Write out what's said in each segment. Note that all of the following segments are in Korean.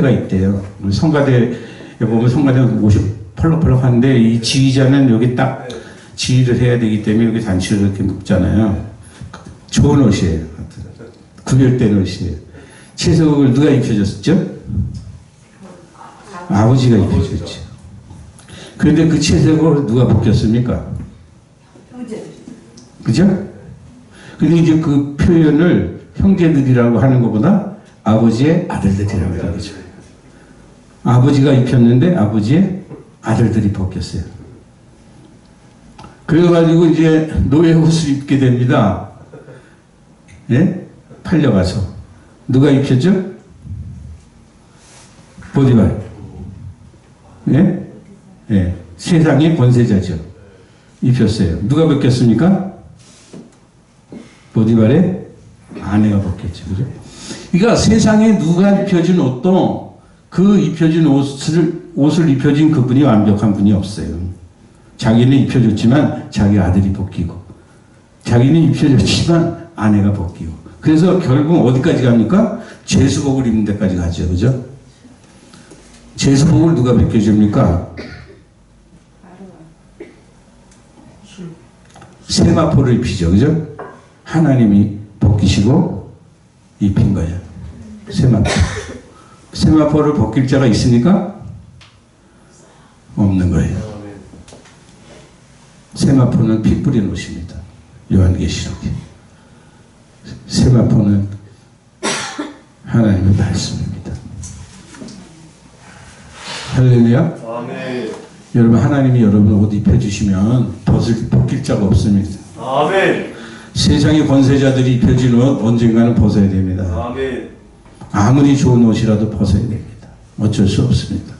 가 있대요. 우리 성가대에 보면 성가대 옷이 펄럭펄럭 하는데 이 지휘자는 여기 딱 지휘를 해야 되기 때문에 여기 단추를 이렇게 묶잖아요. 좋은 옷이에요. 구별된 옷이에요. 채석을 누가 입혀줬죠? 아버지가 입혀줬죠. 그런데 그 채석을 누가 벗겼습니까? 그죠? 근데 이제 그 표현을 형제들이라고 하는 것보다 아버지의 아들들이라고 거죠. 아버지가 입혔는데 아버지의 아들들이 벗겼어요. 그래가지고 이제 노예 옷을 입게 됩니다. 예? 팔려가서. 누가 입혔죠? 보디발. 예? 예. 세상의 권세자죠. 입혔어요. 누가 벗겼습니까? 보디발의 아내가 벗겼죠. 그죠? 그러니까 세상에 누가 입혀준 옷도 그 입혀준 옷을, 옷을 입혀준 그분이 완벽한 분이 없어요. 자기는 입혀줬지만 자기 아들이 벗기고, 자기는 입혀줬지만 아내가 벗기고. 그래서 결국 어디까지 갑니까? 제수복을 입는 데까지 가죠. 그죠? 제수복을 누가 벗겨줍니까? 세마포를 입히죠. 그죠? 하나님이 벗기시고 입힌 거예요. 세마포. 세마포를 벗길 자가 있습니까? 없는 거예요. 세마포는 피 뿌린 옷입니다. 요한계시록에. 세마포는 하나님의 말씀입니다. 할렐루야. 아멘. 여러분 하나님이 여러분 옷 입혀주시면 벗을 벗길 자가 없습니다. 아멘. 세상의 권세자들이 입혀진 옷 언젠가는 벗어야 됩니다. 아멘. 아무리 좋은 옷이라도 벗어야 됩니다. 어쩔 수 없습니다.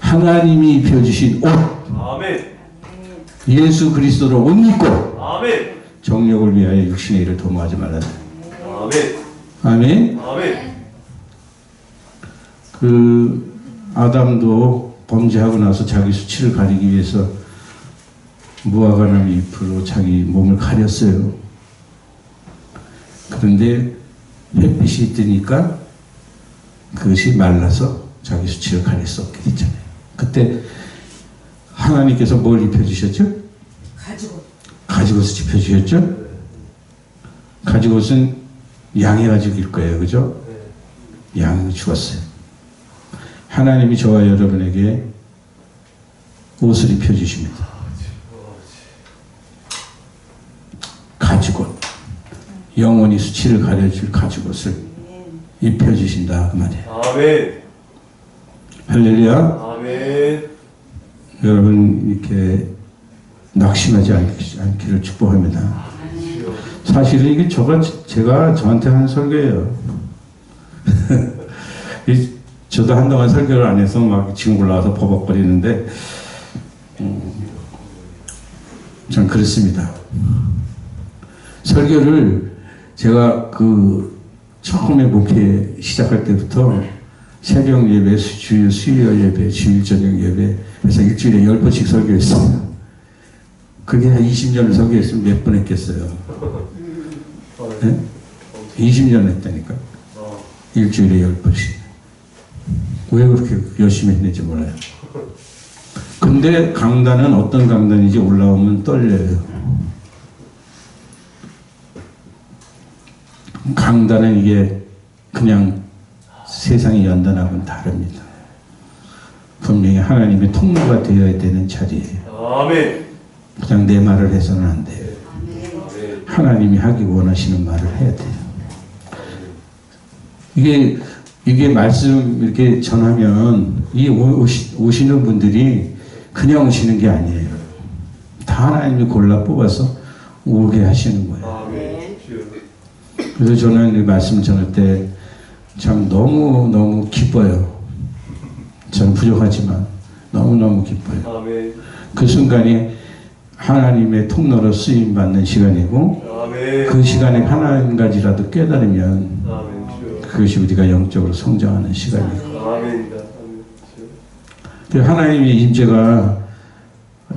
하나님이 입혀주신 옷, 아멘. 예수 그리스도를 옷 입고 아멘. 정력을 위하여 육신의 일을 도모하지 말라. 아멘. 아멘. 아멘. 그 아담도 범죄하고 나서 자기 수치를 가리기 위해서 무화과나무 잎으로 자기 몸을 가렸어요. 그런데 햇빛이 뜨니까 그것이 말라서 자기 수치를 가릴 수 없게 됐잖아요. 그때 하나님께서 뭘 입혀주셨죠? 가지고 가지옷을 입혀주셨죠? 가지옷은 양의 가죽일 거예요. 그죠? 양이 죽었어요. 하나님이 저와 여러분에게 옷을 입혀주십니다. 가죽옷. 영원히 수치를 가려줄 가죽옷을 입혀주신다. 그 말이에요. 아멘. 할렐루야. 아멘. 여러분, 이렇게 낙심하지 않기- 않기를 축복합니다. 사실은 이게 저가, 제가 저한테 한 설교예요. 이- 저도 한동안 설교를 안 해서 막 지금 올라와서 버벅거리는데, 음, 전 그렇습니다. 설교를 제가 그 처음에 목회 시작할 때부터 새벽 예배, 수- 주일 수요 예배, 주일 저녁 예배, 그래서 일주일에 열 번씩 설교했어요. 그게 한 20년을 설교했으면 몇 번 했겠어요. 네? 20년 했다니까. 어. 일주일에 열 번씩. 왜 그렇게 열심히 했는지 몰라요. 근데 강단은 어떤 강단인지 올라오면 떨려요. 강단은 이게 그냥 세상의 연단하고는 다릅니다. 분명히 하나님의 통로가 되어야 되는 자리예요. 아멘. 그냥 내 말을 해서는 안 돼요. 아멘. 하나님이 하기 원하시는 말을 해야 돼요. 이게 이게 말씀 이렇게 전하면 이 오- 오시, 오시는 분들이 그냥 오시는 게 아니에요. 다 하나님이 골라 뽑아서 오게 하시는 거예요. 그래서 저는 이 말씀 전할 때 참 너무 너무 기뻐요. 저는 부족하지만 너무 너무 기뻐요. 아멘. 그 순간이 하나님의 통로로 쓰임 받는 시간이고 아멘. 그 시간에 하나 한 가지라도 깨달으면 아멘. 주여. 그것이 우리가 영적으로 성장하는 시간이고. 그 하나님의 임재가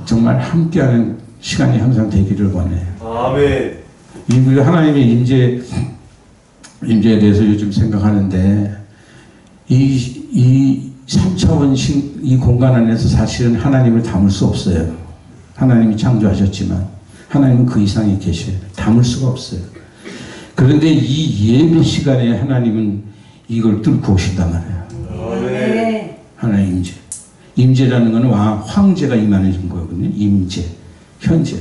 정말 함께하는 시간이 항상 되기를 원해요. 아멘. 이 우리가 하나님의 임재 임재에 대해서 요즘 생각하는데 이, 이 3차원식 이 공간 안에서 사실은 하나님을 담을 수 없어요. 하나님이 창조하셨지만 하나님은 그 이상에 계셔요. 담을 수가 없어요. 그런데 이 예배 시간에 하나님은 이걸 뚫고 오신단 말이에요. 아멘. 하나의 임재. 임재라는 것은 왕, 황제가 임하는 거거든요. 임재. 현재.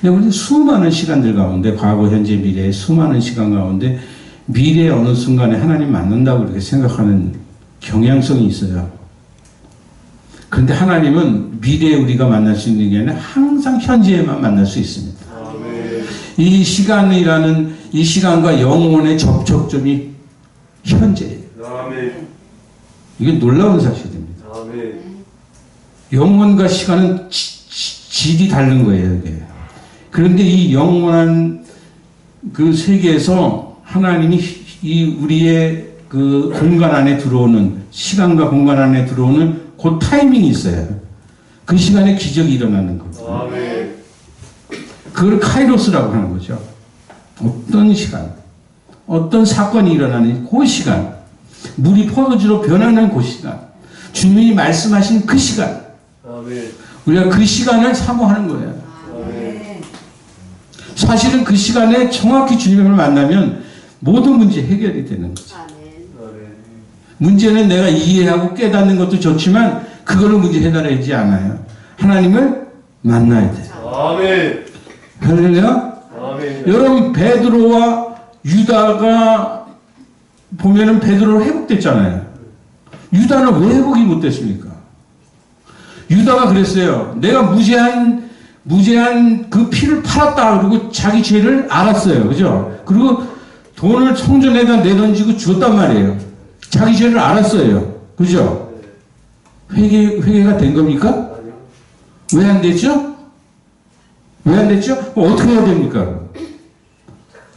근데 우리 수많은 시간들 가운데, 과거, 현재, 미래의 수많은 시간 가운데, 미래의 어느 순간에 하나님 만난다고 이렇게 생각하는 경향성이 있어요. 그런데 하나님은 미래에 우리가 만날 수 있는 게 아니라 항상 현재에만 만날 수 있습니다. 아멘. 이 시간이라는 이 시간과 영혼의 접촉점이 현재예요. 아멘. 이게 놀라운 사실입니다. 아멘. 영혼과 시간은 지- 지- 질이 다른 거예요, 이게. 그런데 이 영원한 그 세계에서 하나님이 이 우리의 그 공간 안에 들어오는 시간과 공간 안에 들어오는 그 타이밍이 있어요. 그 시간에 기적이 일어나는 거고. 아멘. 그걸 카이로스라고 하는 거죠. 어떤 시간, 어떤 사건이 일어나는 그 시간, 물이 포도주로 변하는 그 시간, 주님이 말씀하신 그 시간, 아멘. 우리가 그 시간을 사모하는 거예요. 사실은 그 시간에 정확히 주님을 만나면 모든 문제 해결이 되는 거죠. 아멘. 문제는 내가 이해하고 깨닫는 것도 좋지만 그걸로 문제 해결하지 않아요. 하나님을 만나야 돼요. 아멘. 할렐루야. 아멘. 여러분 베드로와 유다가 보면은 베드로 회복됐잖아요. 유다는 왜 회복이 못 됐습니까? 유다가 그랬어요. 내가 무죄한 무죄한 그 피를 팔았다 그리고 자기 죄를 알았어요. 그죠? 그리고 돈을 성전에다 내던지고 죽었단 말이에요. 자기 죄를 알았어요. 그죠? 회개 회개가 된 겁니까? 왜 안 됐죠? 왜 안 됐죠? 어떻게 해야 됩니까?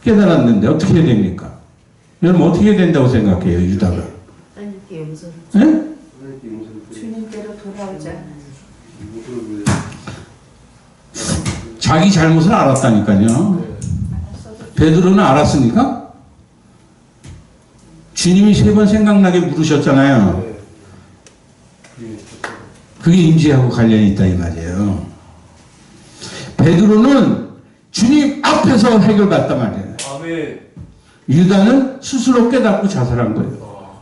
깨달았는데 어떻게 해야 됩니까? 여러분 어떻게 해야 된다고 생각해요, 유다가? 하나님께 용서를 예? 주님께로 돌아오자. 자기 잘못을 알았다니까요. 베드로는 알았습니까? 주님이 세 번 생각나게 물으셨잖아요. 네. 그게 임재하고 관련이 있다 이 말이에요. 베드로는 주님 앞에서 해결받단 말이에요. 아멘. 유다는 스스로 깨닫고 자살한 거예요.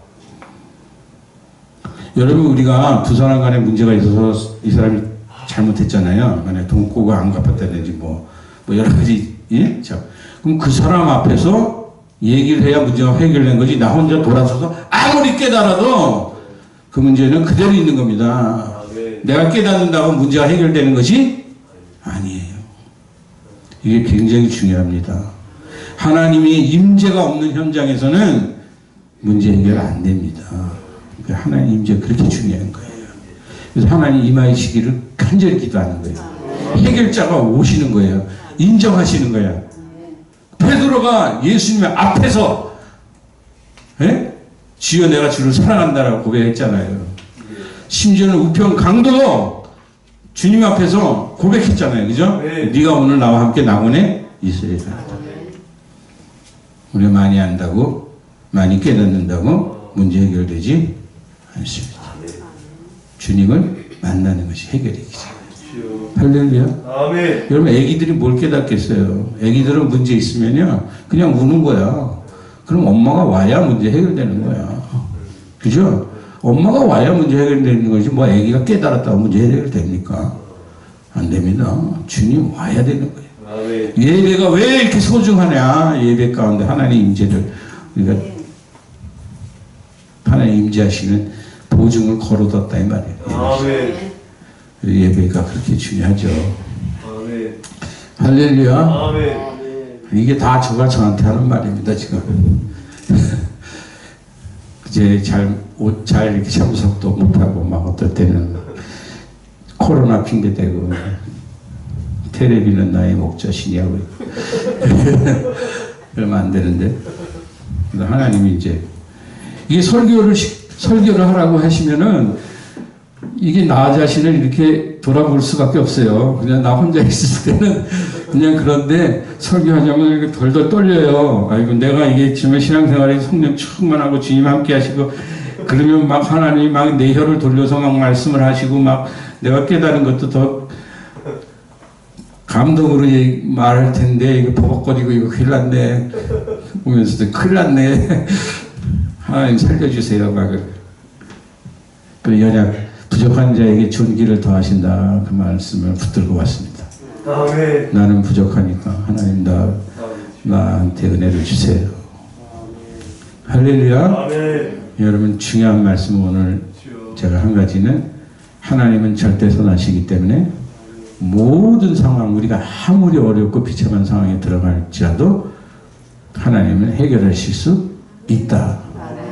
여러분 우리가 두 사람 간에 문제가 있어서 이 사람이 잘못했잖아요. 만약 돈고가 안 갚았다든지 뭐, 뭐 여러 가지 예? 자, 그럼 그 사람 앞에서 얘기를 해야 문제가 해결된 거지. 나 혼자 돌아서서 아무리 깨달아도 그 문제는 그대로 있는 겁니다. 내가 깨닫는다고 문제가 해결되는 것이 아니에요. 이게 굉장히 중요합니다. 하나님이 임재가 없는 현장에서는 문제 해결 안 됩니다. 그 하나님 임재 그렇게 중요한 거예요. 그래서 하나님 임하시기를 간절히 기도하는 거예요. 해결자가 오시는 거예요. 인정하시는 거예요. 베드로가 예수님의 앞에서 예? 주여 내가 주를 사랑한다라고 고백했잖아요. 심지어는 우편 강도도 주님 앞에서 고백했잖아요. 그죠? 네. 네가 오늘 나와 함께 낙원에 있어야 된다. 우리가 많이 안다고 많이 깨닫는다고 문제 해결되지 않습니다. 주님을 만나는 것이 해결이기 때문에. 주여. 할렐루야. 아멘. 여러분 애기들이 뭘 깨닫겠어요? 애기들은 문제 있으면요 그냥 우는 거야. 그럼 엄마가 와야 문제 해결되는 거야. 그죠? 엄마가 와야 문제 해결되는 거지 뭐 애기가 깨달았다고 문제 해결됩니까? 안 됩니다. 주님 와야 되는 거예요. 아멘. 예배가 왜 이렇게 소중하냐? 예배 가운데 하나님 임재를 우리가 하나님 임재하시는 보증을 걸어뒀다 이 말이에요. 아멘. 예배가 그렇게 중요하죠. 아멘. 할렐루야. 아멘. 이게 다 저가 저한테 하는 말입니다, 지금. 이제 잘, 옷잘 이렇게 참석도 못하고, 막 어떨 때는 코로나 핑계 대고, 테레비는 나의 목자시니 하고, 있고. 그러면 안 되는데. 하나님이 이제, 이게 설교를, 시- 설교를 하라고 하시면은, 이게 나 자신을 이렇게 돌아볼 수밖에 없어요. 그냥 나 혼자 있을 때는 그냥 그런데 설교하자면 이렇게 덜덜 떨려요. 아이고 내가 이게 지금 신앙생활에 성령 충만하고 주님 함께 하시고 그러면 막 하나님이 막내 혀를 돌려서 막 말씀을 하시고 막 내가 깨달은 것도 더 감동으로 말할 텐데 이거 버벅거리고 이거 큰일 났네 보면서도 큰일 났네 하나님 살려주세요 막그 연약 부족한 자에게 존귀를 더하신다 그 말씀을 붙들고 왔습니다 아멘. 나는 부족하니까 하나님 나. 나한테 은혜를 주세요 할렐루야 아멘. 여러분 중요한 말씀 오늘. 제가 한 가지는 하나님은 절대 선하시기 때문에 모든 상황 우리가 아무리 어렵고 비참한 상황에 들어갈지라도 하나님은 해결하실 수 있다.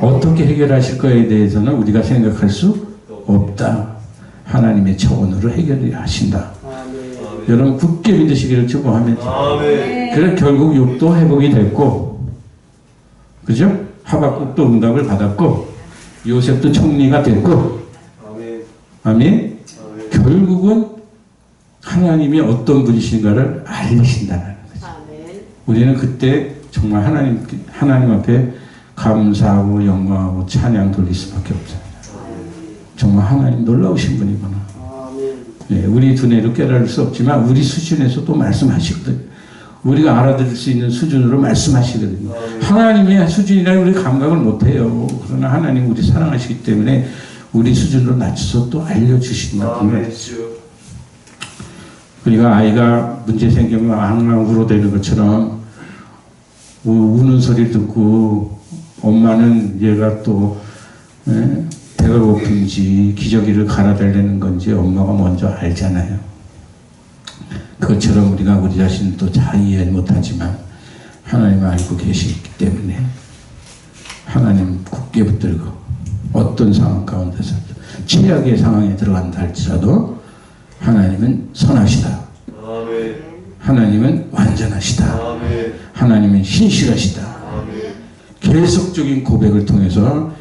어떻게 해결하실 거에 대해서는 우리가 생각할 수 없다. 하나님의 차원으로 해결하신다. 아멘. 여러분 굳게 믿으시기를 축복합니다. 아멘. 그래 결국 욕도 회복이 됐고, 그죠? 하박국도 응답을 받았고, 요셉도 총리가 됐고, 아멘. 아멘. 아멘. 결국은 하나님이 어떤 분이신가를 알리신다는 거죠. 아멘. 우리는 그때 정말 하나님 하나님 앞에 감사하고 영광하고 찬양 돌릴 수밖에 없어요. 정말 하나님 놀라우신 분이구나. 예, 우리 두뇌로 깨달을 수 없지만 우리 수준에서 또 말씀하시거든요. 우리가 알아들을 수 있는 수준으로 말씀하시거든요. 하나님의 수준이라 우리 감각을 못해요. 그러나 하나님 우리 사랑하시기 때문에 우리 수준으로 낮춰서 또 알려주신다. 우리가 아이가 문제 생기면 앙앙 울어대는 것처럼 우, 우는 소리 듣고 엄마는 얘가 또 예, 배가 고픈지 기저귀를 갈아달라는 건지 엄마가 먼저 알잖아요. 그것처럼 우리가 우리 자신을 또잘 이해 못하지만 하나님 알고 계시기 때문에 하나님 굳게 붙들고 어떤 상황 가운데서 최악의 상황에 들어간다 할지라도 하나님은 선하시다. 아멘. 하나님은 완전하시다. 아멘. 하나님은 신실하시다. 아멘. 계속적인 고백을 통해서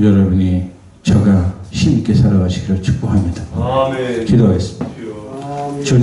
여러분이 저가 힘있게 살아가시기를 축복합니다. 아멘. 기도하겠습니다. 전